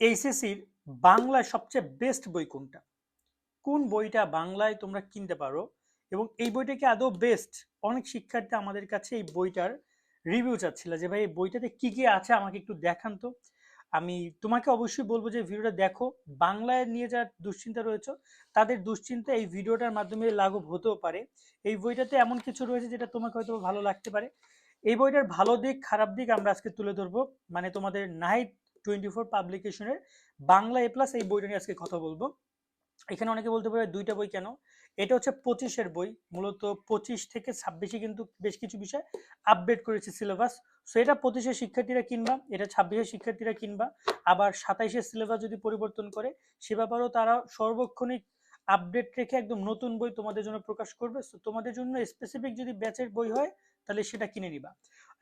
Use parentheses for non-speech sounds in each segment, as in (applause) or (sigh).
এইচএসসির বাংলায় সবচেয়ে বেস্ট বই কোনটা? কোন বইটা বাংলায় তোমরা কিনতে পারো? এবং এই বইটা কি আদৌ বেস্ট অনেক শিক্ষার্থী আমাদের কাছে এই বইটার রিভিউ চাচ্ছিল যে, ভাই, এই বইটাতে কি কি আছে আমাকে একটু দেখান তো। আমি তোমাকে অবশ্যই বলব যে, ভিডিওটা দেখো। বাংলায় নিয়ে যার দুশ্চিন্তা রয়েছে, তাদের দুশ্চিন্তা এই ভিডিওটার মাধ্যমে লাঘব হতেও পারে। এই বইটাতে এমন কিছু রয়েছে যেটা তোমাকে হয়তো ভালো লাগতে পারে। এই বইটার ভালো দিক, খারাপ দিক আমরা আজকে তুলে ধরবো। মানে তোমাদের নাইট টোয়েন্টি ফোর পাবলিকেশনের বাংলা এ প্লাস এই বইটা নিয়ে আজকে কথা বলব। এখানে অনেকে বলতে পারে, দুইটা বই কেন? এটা হচ্ছে পঁচিশের বই, মূলত পঁচিশ থেকে ছাব্বিশে কিন্তু বেশ কিছু বিষয় আপডেট করেছে সিলেবাস সো এটা পঁচিশের শিক্ষার্থীরা কিনবা, এটা ছাব্বিশের শিক্ষার্থীরা কিনবা, আবার সাতাইশের সিলেবাস যদি পরিবর্তন করে, সে ব্যাপারেও তারা সর্বক্ষণিক আপডেট রেখে একদম নতুন বই তোমাদের জন্য প্রকাশ করবে। তোমাদের জন্য স্পেসিফিক যদি ব্যাচের বই হয়, তাহলে সেটা কিনে নিবা।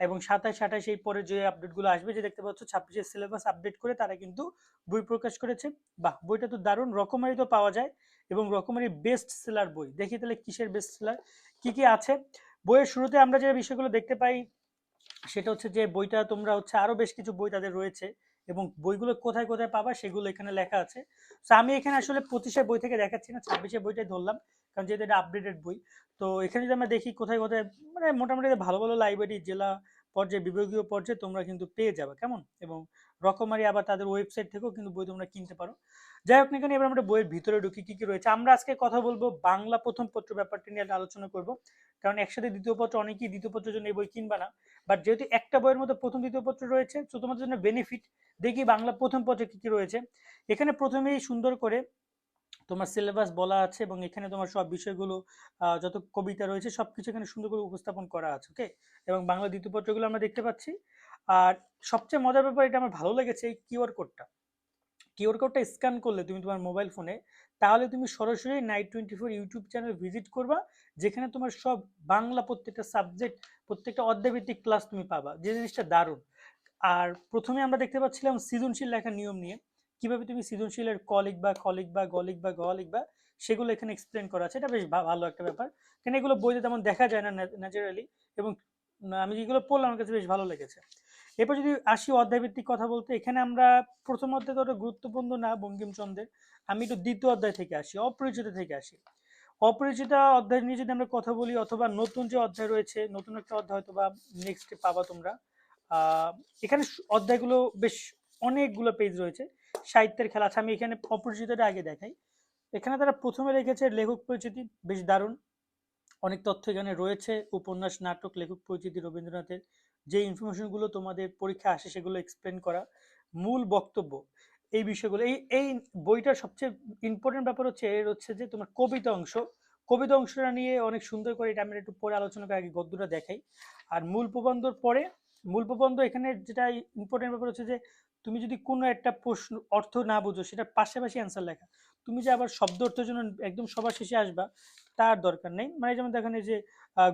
এবং সাতাশ আঠাশ এই পরে যে আপডেটগুলো আসবে, যে দেখতে পাচ্ছ ছাব্বিশের সিলেবাস আপডেট করে তারা কিন্তু বই প্রকাশ করেছে। বাহ, বইটা তো দারুণ, রকমারি তো পাওয়া যায় এবং রকমারি বেস্ট সেলার বই। দেখি তাহলে কিসের বেস্ট সেলার কি কি আছে? বইয়ের শুরুতে আমরা যে বিষয়গুলো দেখতে পাই, সেটা হচ্ছে যে বইটা তোমরা হচ্ছে আরও বেশ কিছু বই তাদের রয়েছে এবং বইগুলো কোথায় কোথায় পাবা সেগুলো এখানে লেখা আছে। তো আমি এখানে আসলে পঁচিশে বই থেকে দেখাচ্ছি না, ছাব্বিশে বইটাই ধরলাম। কারণ যেহেতু এটা আপডেটেড বই, তো এখানে যদি আমরা দেখি কোথায় কোথায় মানে মোটামুটি ভালো ভালো লাইব্রেরি জেলা পর্যায়ে, বিভাগীয় পর্যায়ে তোমরা কিন্তু পেয়ে যাবে, কেমন? এবং রকমারি আবার তাদের ওয়েবসাইট থেকেও কিন্তু বই তোমরা কিনতে পারো। যাই হোক না কেন এবার আমরা বইয়ের ভিতরে ঢুকি, কি কি রয়েছে? আমরা আজকে কথা বলব বাংলা প্রথম পত্র ব্যাপারটা নিয়ে আলোচনা করব। কারণ একসাথে দ্বিতীয় পত্র, অনেকেই দ্বিতীয় পত্রের জন্য এই বই কিনবা না। বাট যেহেতু একটা বইয়ের মধ্যে প্রথম দ্বিতীয় পত্র রয়েছে তো তোমাদের জন্য বেনিফিট দেখি বাংলা প্রথম পত্রে কি কি রয়েছে? এখানে প্রথমেই সুন্দর করে তোমার সিলেবাস বলা আছে এবং এখানে তোমার সব বিষয়গুলো যত কবিতা রয়েছে সবকিছু এখানে সুন্দর করে উপস্থাপন করা আছে ওকে এবং বাংলা দ্বিতীয় পত্রগুলো আমরা দেখতে পাচ্ছি। আর সবচেয়ে মজার ব্যাপার, এটা আমার ভালো লেগেছে এই কিউআর কোডটা কিউআর কোডটা স্ক্যান করলে তুমি তোমার মোবাইল ফোনে তাহলে তুমি সরাসরি night twenty four YouTube channel visit করবা, যেখানে তোমার সব বাংলা প্রত্যেকটা সাবজেক্ট প্রত্যেকটা অধ্যায়ভিত্তিক ক্লাস তুমি পাবা। যে জিনিসটা দারুণ। আর প্রথমে আমরা দেখতে পাচ্ছিলাম সৃজনশীল লেখার নিয়ম নিয়ে। কীভাবে তুমি সৃজনশীলের ক লিখবা, খ লিখবা, গ লিখবা গ লিখবা, সেগুলো এখানে এক্সপ্লেন করা আছে। এটা বেশ ভালো একটা ব্যাপার। কারণ এগুলো বইতে তেমন দেখা যায় না ন্যাচারালি এবং আমি যেগুলো পড়লাম আমার কাছে বেশ ভালো লেগেছে। এরপর যদি আসি অধ্যায়ভিত্তিক কথা বলতে, এখানে আমরা প্রথম অধ্যায় তো গুরুত্বপূর্ণ না, বঙ্কিমচন্দ্রের। আমি একটু দ্বিতীয় অধ্যায় থেকে আসি, অপরিচিত থেকে আসি। অপরিচিত অধ্যায় নিয়ে যদি আমরা কথা বলি, অথবা নতুন যে অধ্যায় রয়েছে, নতুন একটা অধ্যায় হয়তো বা নেক্সট পাবা তোমরা। এখানে অধ্যায়গুলো বেশ অনেকগুলো পেজ রয়েছে। সাহিত্যের খেলা আছে। আমি এখানে অপরিচিতটা আগে দেখাই। এখানে তারা প্রথমে রেখেছে লেখক পরিচিতি, বেশ দারুণ। অনেক তথ্য এখানে রয়েছে, উপন্যাস, নাটক, লেখক পরিচিতি, রবীন্দ্রনাথের যে ইনফরমেশনগুলো তোমাদের পরীক্ষা আসে সেগুলো এক্সপ্লেন করা মূল বক্তব্য এই বিষয়গুলো। এই এই বইটার সবচেয়ে ইম্পর্টেন্ট ব্যাপার হচ্ছে, এর হচ্ছে যে তোমার কবিতা অংশ। কবিতা অংশটা নিয়ে অনেক সুন্দর করে এটা আমরা একটু পরে আলোচনা করে আগে গদ্যটা দেখাই। আর মূল প্রবন্ধর পরে, মূল প্রবন্ধ এখানে যেটা ইম্পর্টেন্ট ব্যাপার হচ্ছে যে তুমি যদি কোনো একটা প্রশ্ন, অর্থ না বুঝো, সেটার পাশাপাশি অ্যান্সার লেখা। তুমি যে আবার শব্দ অর্থের জন্য একদম সবার শেষে আসবা, তার দরকার নেই। মানে যেমন দেখেন এই যে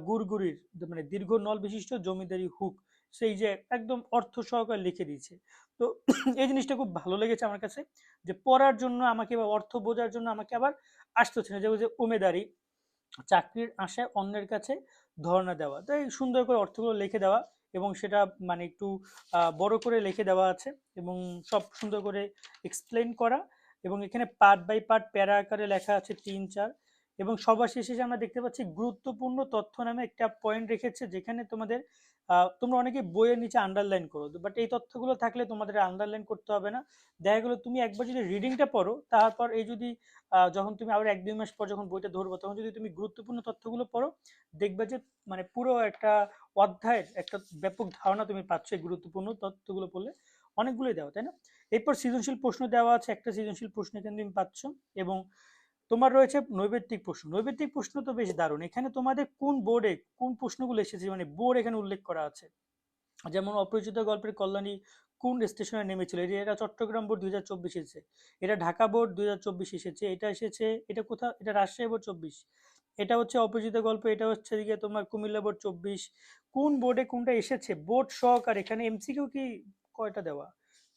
গুড়গুড়ির মানে দীর্ঘ নল বিশিষ্ট জমিদারি হুক, সেই যে একদম অর্থ সহকারে লিখে দিয়েছে। তো (clears throat) এই জিনিসটা খুব ভালো লেগেছে আমার কাছে, যে পড়ার জন্য আমাকে বা অর্থ বোঝার জন্য আমাকে আবার আসতে হচ্ছে না। যে উমেদারি, চাকরির আশায় অন্যের কাছে ধর্ণা দেওয়া তো এই সুন্দর করে অর্থগুলো লিখে দেওয়া এবং সেটা মানে একটু বড় করে লিখে দেওয়া আছে এবং সব সুন্দর করে এক্সপ্লেন করা এবং এখানে পার্ট বাই পার্ট প্যারা আকারে লেখা আছে তিন, চার। এবং সবার শেষে আমরা দেখতে পাচ্ছি গুরুত্বপূর্ণ তথ্য নামে একটা পয়েন্ট রেখেছে যেখানে তোমাদের তোমরা অনেকে বইয়ের নিচে আন্ডারলাইন করো। বাট এই তথ্যগুলো থাকলে তোমাদের আন্ডারলাইন করতে হবে না। দেখা গেলো তুমি একবার যদি রিডিংটা পড়ো, তারপর এই যদি যখন তুমি আবার এক দুই মাস পর যখন বইটা ধরবো, তখন যদি তুমি গুরুত্বপূর্ণ তথ্যগুলো পড়ো, দেখবে যে মানে পুরো একটা অধ্যায়ের একটা ব্যাপক ধারণা তুমি পাচ্ছ এই গুরুত্বপূর্ণ তথ্যগুলো পড়লে। অনেকগুলোই দেওয়া, তাই না? এরপর সৃজনশীল প্রশ্ন দেওয়া আছে। একটা সৃজনশীল প্রশ্ন এখানে তুমি পাচ্ছ এবং তোমার রয়েছে নৈবেত্তিক প্রশ্ন। নৈবেত্তিক প্রশ্ন তো বেশ দারুণ। এখানে তোমাদের কোন বোর্ডে কোন প্রশ্নগুলো এসেছে? মানে বোর্ড এখানে উল্লেখ করা আছে। যেমন অপরিচিত গল্পের কল্যাণী কোন স্টেশনে নেমেছিল? এটা চট্টগ্রাম বোর্ড দুই হাজার চব্বিশ এসেছে। এটা ঢাকা বোর্ড দুই হাজার চব্বিশ এসেছে। এটা এসেছে, এটা কোথাও? এটা রাজশাহী বোর্ড চব্বিশ। এটা হচ্ছে অপরিচিত গল্প। এটা হচ্ছে দিকে তোমার কুমিল্লা বোর্ড চব্বিশ। কোন বোর্ডে কোনটা এসেছে? বোর্ড সহকারে এখানে এমসিকিউ কি কয়টা দেওয়া?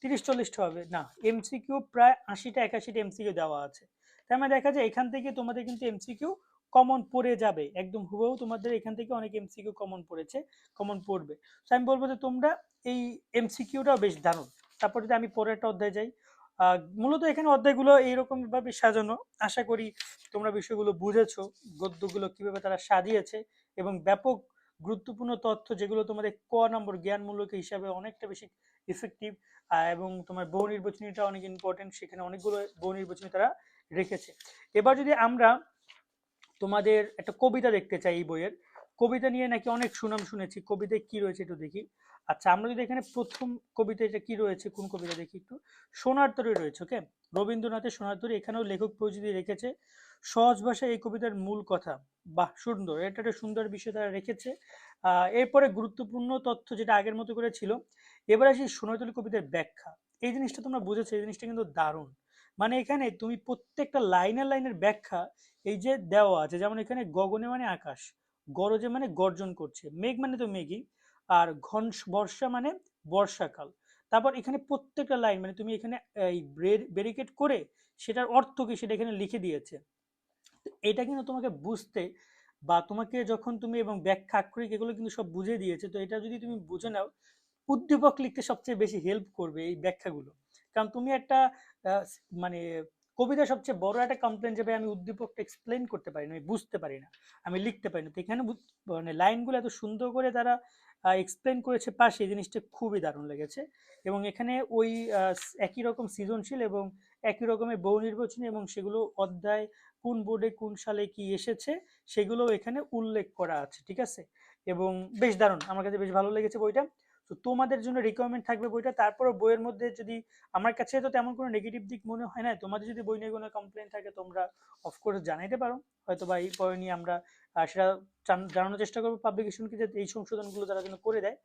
তিরিশ, চল্লিশটা হবে। না এমসিকিউ প্রায় আশিটা, একাশিটা এমসিকিউ দেওয়া আছে। তার মানে দেখা যায় এখান থেকে তোমাদের কিন্তু এমসিকিউ কমন পড়ে যাবে। একদম হুবহু তোমাদের এখান থেকে অনেক এমসিকিউ কমন পড়েছে কমন পড়বে। তো আমি বলব যে তোমরা এই এমসিকিউটাও বেশ দারুণ। তারপর যদি আমি পরের একটা অধ্যায় যাই মূলত এখানে অধ্যায়গুলো এইরকম ভাবে সাজানো। আশা করি তোমরা বিষয়গুলো বুঝেছ, গদ্যগুলো কীভাবে তারা সাজিয়েছে এবং ব্যাপক গুরুত্বপূর্ণ তথ্য যেগুলো তোমাদের ক নম্বর জ্ঞানমূলক হিসাবে অনেকটা বেশি ইফেক্টিভ এবং তোমার বহু নির্বাচনীটা অনেক ইম্পর্টেন্ট সেখানে অনেকগুলো বহু নির্বাচনী তারা রেখেছে। এবার যদি আমরা তোমাদের একটা কবিতা দেখতে চাই এই বইয়ের। কবিতা নিয়ে নাকি অনেক সুনাম শুনেছি। কবিতায় কি রয়েছে একটু দেখি। আচ্ছা আমরা যদি এখানে প্রথম কবিতা এটা কি রয়েছে, কোন কবিতা দেখি একটু। সোনার তরী রয়েছে, ওকে? রবীন্দ্রনাথের সোনার তরী, এখানেও লেখক পরিচিতি রেখেছে। সহজ ভাষায় এই কবিতার মূল কথা। বাহ, সুন্দর। এটা একটা সুন্দর বিষয় তারা রেখেছে। এরপরে গুরুত্বপূর্ণ তথ্য যেটা আগের মতো করে ছিল। এবার আসি সোনারতলি কবিতার ব্যাখ্যা। এই জিনিসটা তোমরা বুঝেছ, এই জিনিসটা কিন্তু দারুণ। মানে এখানে তুমি প্রত্যেকটা লাইনের লাইনের ব্যাখ্যা এই যে দেওয়া আছে, যেমন এখানে গগনে মানে আকাশ, গরজে মানে গর্জন করছে, মেঘ মানে তো মেঘই, আর ঘন বর্ষা মানে বর্ষাকাল। তারপর এখানে প্রত্যেকটা লাইন মানে তুমি এখানে এই ব্যারিকেড করে সেটার অর্থ কি সেটা এখানে লিখে দিয়েছে। এটা কিন্তু তোমাকে বুঝতে বা তোমাকে যখন তুমি এবং ব্যাখ্যা আক্ষরিক এগুলো কিন্তু সব বুঝে দিয়েছে, তো এটা যদি তুমি বুঝে নাও, উদ্দীপক লিখতে সবচেয়ে বেশি হেল্প করবে এই ব্যাখ্যাগুলো। কারণ তুমি একটা মানে কবিতা সবচেয়ে বড় একটা কমপ্লেন যে আমি উদ্দীপকটা এক্সপ্লেন করতে পারি না, আমি বুঝতে পারি না, আমি লিখতে পারি না। তো এখানে মানে লাইনগুলো এত সুন্দর করে তারা এক্সপ্লেন করেছে পাশে, এই জিনিসটা খুবই দারুণ লেগেছে। এবং এখানে ওই একই রকম সৃজনশীল এবং একই রকমের বহু নির্বাচনী এবং সেগুলো অধ্যায় কোন বোর্ডে কোন সালে কি এসেছে সেগুলো এখানে উল্লেখ করা আছে, ঠিক আছে? এবং বেশ দারুণ, আমার কাছে বেশ ভালো লেগেছে বইটা। তো তোমাদের জন্য রিকোয়ারমেন্ট থাকবে বইটা। তারপর বইয়ের মধ্যে যদি, আমার কাছে তো তেমন কোনো নেগেটিভ দিক মনে হয় না। তোমাদের যদি বই নিয়ে কোনো কমপ্লেন থাকে, তোমরা অফকোর্স জানাইতে পারো। হয়তো বা এই বই নিয়ে আমরা সেটা জান- জানানোর চেষ্টা করব পাবলিকেশনকে যে এই সংশোধনগুলো তারা যেন করে দেয়।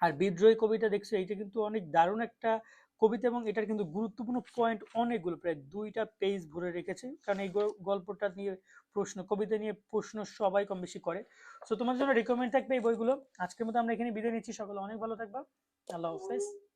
আর বিদ্রোহী কবিতা দেখছ, এইটা কিন্তু অনেক দারুণ একটা কবিতা এবং এটার কিন্তু গুরুত্বপূর্ণ পয়েন্ট অনেকগুলো, প্রায় দুইটা পেজ ভরে রেখেছে। কারণ এই গল্পটা নিয়ে প্রশ্ন, কবিতা নিয়ে প্রশ্ন সবাই কম বেশি করে। সো তোমার জন্য রেকমেন্ড থাকবে এই বইগুলো। আজকের মতো আমরা এখানে বিদায় নিচ্ছি। সকলে অনেক ভালো থাকবা। আল্লাহ হাফেজ।